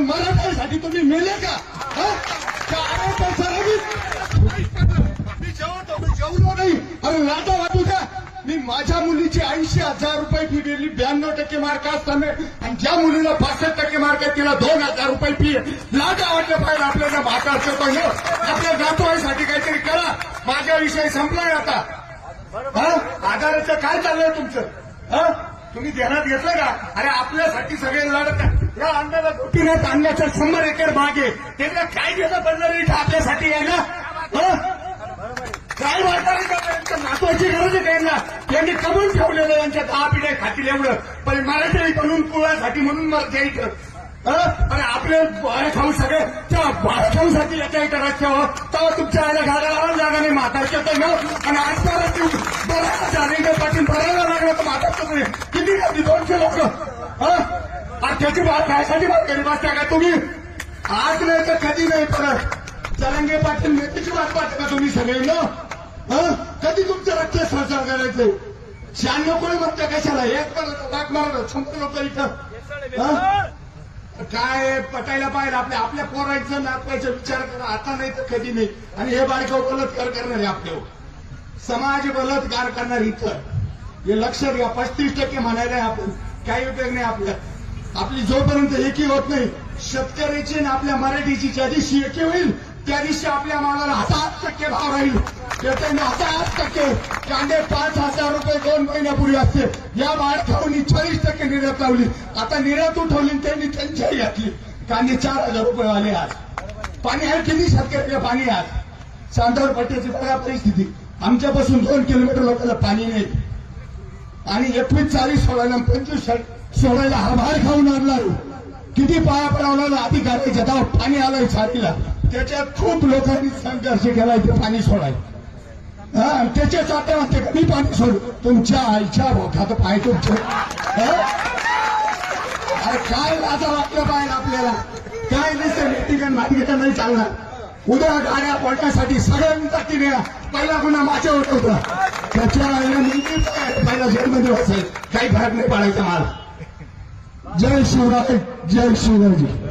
आणि मराठ्यासाठी तुम्ही मेले का? अरे मी- जेवतो मी जेवलो नाही. अरे लाटा वाटू का? मी माझ्या मुलीची ऐंशी हजार रुपये फी दिली ब्याण्णव टक्के मार्क असताना आणि ज्या मुलीला पासष्ट टक्के मार्क आहेत तिला दोन हजार रुपये फी आहे. लाटा वाटलं पाहिजे आपल्याला भाताचं पहिलं हो. आपल्या जातोसाठी काहीतरी करा. माझ्या विषय संपलाय आता. आधाराचं काय चाललंय तुमचं? हा? तुम्ही ध्यानात घेतलं का? अरे आपल्यासाठी सगळे लढत या अंदाजा गोटीनं आणण्याचं शंभर एकर भाग आहे. त्यांना काय घेणं पडणार इथं आपल्यासाठी आहे ना? काय वाटणार का? महत्वाची गरज आहे त्यांना त्यांनी कमून ठेवलेलं यांच्या दहा पिढ्या खातील एवढं. पण मराठी म्हणून कुळासाठी म्हणून मग अरे आणि आपले खाऊ सगळे. त्या बाळखाऊसाठी याच्या इथं रस्त्यावर तेव्हा तुमच्या आल्या घालायला जागा नाही. म्हातारच्या तर आणि आज परत तू बरायला जाणे पाटील बरायला लागलं तर म्हातारचं नाही किती गर्दी दोनशे लोक आणि त्याची बात खायसाठी बात करी बसता का तुम्ही? आज नाही तर कधी नाही परत? जलंगे पाटील नेत्याची बात पाहता का तुम्ही सगळे कधी तुमचं रक्त संसार करायचं? शहाण्णव कोणी म्हणता कशाला? एक लाख मारत शंभर लोक इथं काय पटायला पाहिजे आपल्या आपल्या पोरायचं नातवायचा विचार करा. आता नाही तर कधी नाही. आणि हे बायका बलात्कार करणार आहे आपल्यावर हो. समाज बलात्कार करणार इथं. हे लक्षात घ्या पस्तीस टक्के म्हणायला आहे आपण. काही उपयोग नाही आपल्या. आपली जोपर्यंत एकी होत नाही शेतकऱ्याची आणि आपल्या मराठीची ज्या दिवशी एकी होईल त्या दिवशी आपल्या मालाला हातात टक्के भाव राहील. त्याच्याने हातात टक्के. कांदे पाच हजार रुपये दोन महिन्यापूर्वी असते. या बाहेर खाऊन चाळीस टक्के निर्यात लावली. आता निर्यात उठवली त्यांनी त्यांच्याही घातली. कांदे चार हजार रुपये आले आज. पाणी आहे किती शेतकऱ्याला पाणी आज. चांदावर पट्ट्याची बघा परिस्थिती. आमच्यापासून दोन किलोमीटर लोकांना पाणी नाही. आणि एकवीस चाळीस सोळा पंचवीस सोडायला हा खाऊन आणला किती पाया पडावला अधिकाऱ्याच्या तेव्हा पाणी आलंय छातीला त्याच्यात खूप लोकांनी संघर्ष केलाय ते पाणी सोडाय हा त्याच्या चाट्या म्हणते कमी पाणी सोड तुमच्या आईच्या बोखात पाय तुमचे अरे काय लाजा वाटलं पाहिजे आपल्याला काय नसतं व्यक्तिगत मार्गिका नाही चालणार उद्या गाड्या पडण्यासाठी सगळ्यांचा किड्या पहिला गुन्हा माझ्या होत होता त्याच्या आईला मी पहिला जेलमध्ये असेल काही फरक नाही पाडायचा मला जय शिवराय जय शिवाजी.